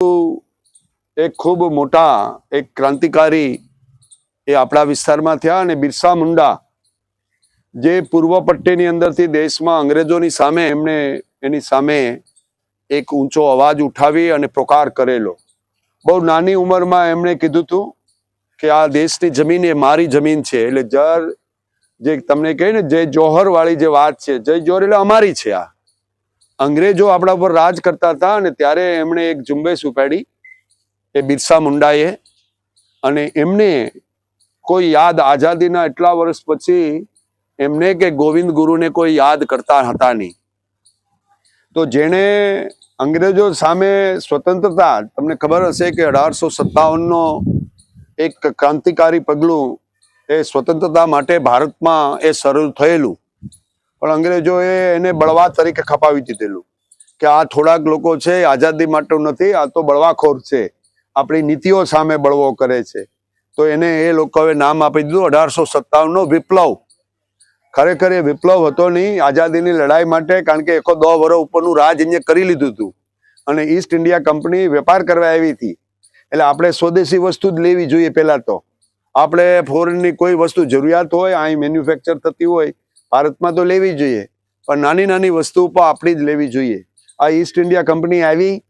એક ખૂબ મોટા, એક ક્રાંતિકારી એ આપણા વિસ્તારમાં થયા અને બિરસા મુંડા, જે પૂર્વ પટ્ટીની અંદરથી દેશમાં અંગ્રેજોની સામે એમણે એની સામે એક ઊંચો અવાજ ઉઠાવી અને પ્રકાર કરેલો. બહુ નાની ઉંમરમાં એમણે કીધું હતું કે આ દેશની જમીન એ મારી જમીન છે, એટલે જર જે તમને કહે ને જય જોહર વાળી જે વાત છે, જય જોહર એટલે અમારી છે આ. અંગ્રેજો આપણા ઉપર રાજ કરતા હતા અને ત્યારે એમણે એક ઝુંબેશ ઉપાડી, એ બિરસા મુંડાએ. અને એમને કોઈ યાદ આઝાદીના એટલા વર્ષ પછી એમને કે ગોવિંદ ગુરુને કોઈ યાદ કરતા હતા નહીં. તો જેણે અંગ્રેજો સામે સ્વતંત્રતા, તમને ખબર હશે કે અઢારસો સત્તાવનનો એક ક્રાંતિકારી પગલું એ સ્વતંત્રતા માટે ભારતમાં એ શરૂ થયેલું. પણ અંગ્રેજોએ એને બળવા તરીકે ખપાવી દીધેલું કે આ થોડાક લોકો છે આઝાદી માટે નથી, આ તો બળવાખોર છે. આપણી નીતિઓ સામે બળવો કરે છે. તો એને એ લોકોએ નામ આપી દીધું, અઢારસો સત્તાવનનો વિપ્લવ. ખરેખર એ વિપ્લવ હતો નહીં, આઝાદીની લડાઈ માટે, કારણ કે એકો દો વર્ષ ઉપરનું રાજ એને કરી લીધું હતું. અને ઈસ્ટ ઇન્ડિયા કંપની વેપાર કરવા આવી હતી. એટલે આપણે સ્વદેશી વસ્તુ જ લેવી જોઈએ પહેલાં તો. આપણે ફોરેનની કોઈ વસ્તુ જરૂરિયાત હોય, અહીં મેન્યુફેક્ચર થતી હોય ભારતમાં તો લેવી જોઈએ. પણ નાની નાની વસ્તુ પણ આપણી જ લેવી જોઈએ. આ ઈસ્ટ ઇન્ડિયા કંપની આવી,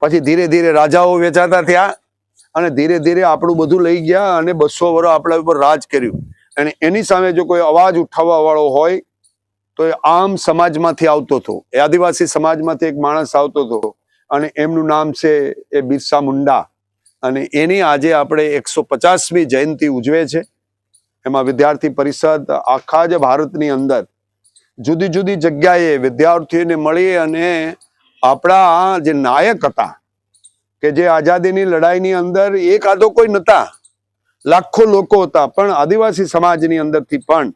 પછી ધીરે ધીરે રાજાઓ વેચાતા થયા અને ધીરે ધીરે આપણું બધું લઈ ગયા અને બસો વર્ષ આપણા ઉપર રાજ કર્યું. અને એની સામે જો કોઈ અવાજ ઉઠાવવા વાળો હોય, તો એ આમ સમાજમાંથી આવતો હતો. એ આદિવાસી સમાજમાંથી એક માણસ આવતો હતો અને એમનું નામ છે એ બિરસા મુંડા. અને એની આજે આપણે એકસો પચાસમી જયંતિ ઉજવે છે. એમાં વિદ્યાર્થી પરિષદ આખા જ ભારતની અંદર જુદી જુદી જગ્યાએ વિદ્યાર્થીઓને મળી અને આપણા જે નાયક હતા કે જે આઝાદીની લડાઈની અંદર એક આદો કોઈ નતા લાખો લોકો હતા, પણ આદિવાસી સમાજની અંદરથી પણ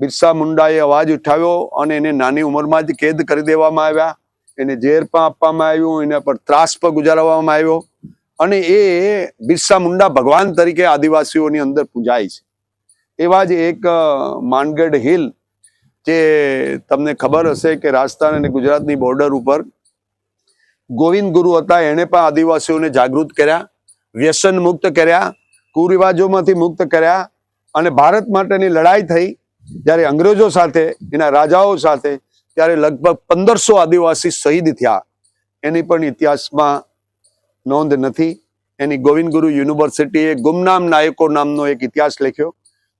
બિરસા મુંડાએ અવાજ ઉઠાવ્યો અને એને નાની ઉંમરમાં જ કેદ કરી દેવામાં આવ્યા, એને ઝેર પણ આપવામાં આવ્યું, એના પર ત્રાસ પણ ગુજારવામાં આવ્યો અને એ બિરસા મુંડા ભગવાન તરીકે આદિવાસીઓની અંદર પૂજાય છે. એવા જ એક માનગઢ હિલ જે તમને ખબર હશે કે રાજસ્થાન અને ગુજરાતની બોર્ડર ઉપર ગોવિંદ ગુરુ હતા. એણે પણ આદિવાસીઓને જાગૃત કર્યા, વ્યસન મુક્ત કર્યા, કુરિવાજોમાંથી મુક્ત કર્યા અને ભારત માટેની લડાઈ થઈ. જ્યારે અંગ્રેજો સાથે, એના રાજાઓ સાથે, ત્યારે લગભગ પંદરસો આદિવાસી શહીદ થયા. એની પણ ઇતિહાસમાં નોંધ નથી. એની ગોવિંદ ગુરુ યુનિવર્સિટીએ ગુમનામ નાયકો નામનો એક ઇતિહાસ લખ્યો.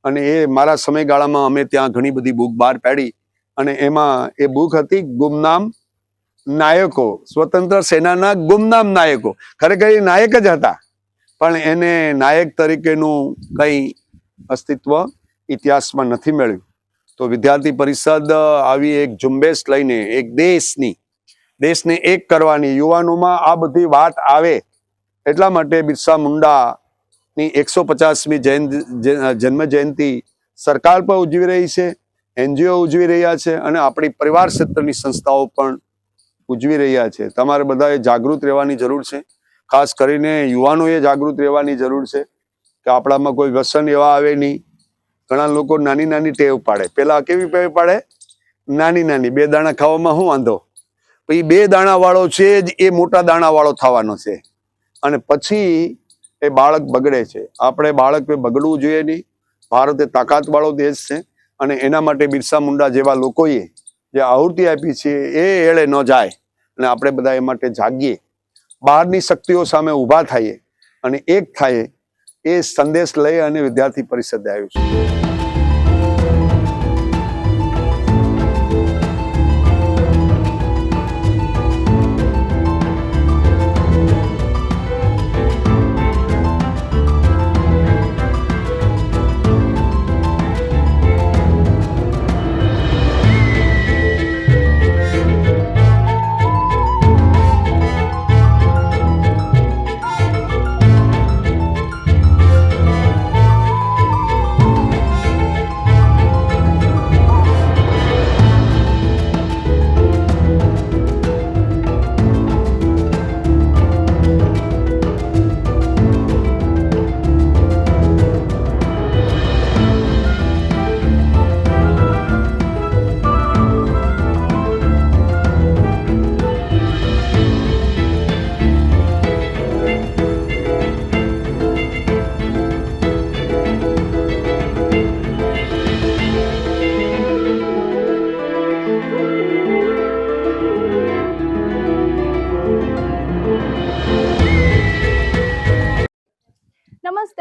અને એ મારા સમયગાળામાં અમે ત્યાં ઘણી બધી બુક બહાર પાડી અને એમાં એ બુક હતી ગુમનામ નાયકો, સ્વતંત્ર સેનાના ગુમનામ નાયકો. ખરેખર એ નાયક જ હતા. પણ એને નાયક તરીકેનું કંઈ અસ્તિત્વ ઇતિહાસમાં નથી મળ્યું. તો વિદ્યાર્થી પરિષદ આવી એક ઝુંબેશ લઈને, એક દેશની, દેશને એક કરવાની યુવાનોમાં આ બધી વાત આવે એટલા માટે બિરસા મુંડાની એકસો પચાસમી જયંતિ જન્મ જયંતિ સરકાર પણ ઉજવી રહી છે, એનજીઓ ઉજવી રહ્યા છે અને આપણી પરિવાર ક્ષેત્રની સંસ્થાઓ પણ ઉજવી રહ્યા છે. તમારે બધાએ જાગૃત રહેવાની જરૂર છે. ખાસ કરીને યુવાનોએ જાગૃત રહેવાની જરૂર છે કે આપણામાં કોઈ વ્યસન એવા આવે નહીં. ઘણા લોકો નાની નાની ટેવ પાડે. પેલા કેવી ટેવ પાડે? નાની નાની. બે દાણા ખાવામાં શું વાંધો? પછી બે દાણા વાળો છે જ એ મોટા દાણા વાળો થવાનો છે. અને પછી એ બાળક બગડે છે. આપણે બાળકને બગડવું જોઈએ નહીં. ભારત એ તાકાત વાળો દેશ છે અને એના માટે બિરસા મુંડા જેવા લોકોએ જે આહુતિ આપી છે એ એળે ન જાય. અને આપણે બધા એ માટે જાગીએ. બહારની શક્તિઓ સામે ઊભા થઈએ અને એક થાય એ સંદેશ લઈ અને વિદ્યાર્થી પરિષદ આવ્યું છે.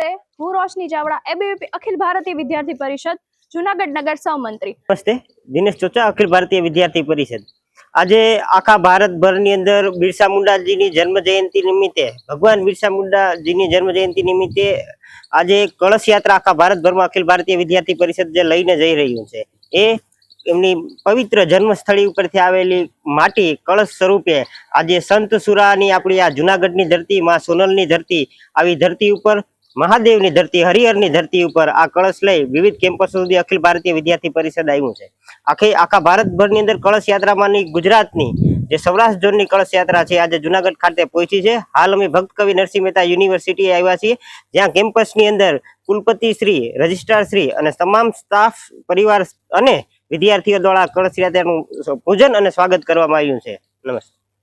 રોશની ચાવડા, એબીવીપી અખિલ ભારતીય વિદ્યાર્થી પરિષદ, જુનાગઢ નગર સહમંત્રી નમસ્તે, દિનેશ ચોચા, અખિલ ભારતીય વિદ્યાર્થી પરિષદ. આજે આખા ભારતભરની અંદર બિરસા મુંડાજીની જન્મ જયંતિ નિમિત્તે, ભગવાન બિરસા મુંડાજીની જન્મ જયંતિ નિમિત્તે આજે કળશ યાત્રા આખા ભારતભરમાં અખિલ ભારતીય વિદ્યાર્થી પરિષદ જે લઈને જઈ રહ્યું છે. એ એમની પવિત્ર જન્મસ્થળી ઉપરથી આવેલી માટી કળશ સ્વરૂપે આજે સંત સુરાની આપણી આ જુનાગઢની ધરતી, માં સોનલની ધરતી, આવી ધરતી ઉપર મહાદેવની ધરતી, હરિહરની ધરતી ઉપર આ કળશ લઈ વિવિધ કેમ્પસો સુધી અખિલ ભારતીય વિદ્યાર્થી પરિષદ આવ્યું છે. આખી, આખા ભારતભરની અંદર કળશ યાત્રામાંની ગુજરાતની જે સૌરાષ્ટ્ર ઝોનની કળશ યાત્રા છે, આજે જુનાગઢ ખાતે પહોંચી છે. હાલ અમે ભક્ત કવિ નરસિંહ મહેતા યુનિવર્સિટી આવ્યા છીએ, જ્યાં કેમ્પસની અંદર કુલપતિ શ્રી, રજિસ્ટ્રાર શ્રી અને તમામ સ્ટાફ, પરિવાર અને વિદ્યાર્થીઓ દ્વારા કળશ યાત્રાનું પૂજન અને સ્વાગત કરવામાં આવ્યું છે. નમસ્તે.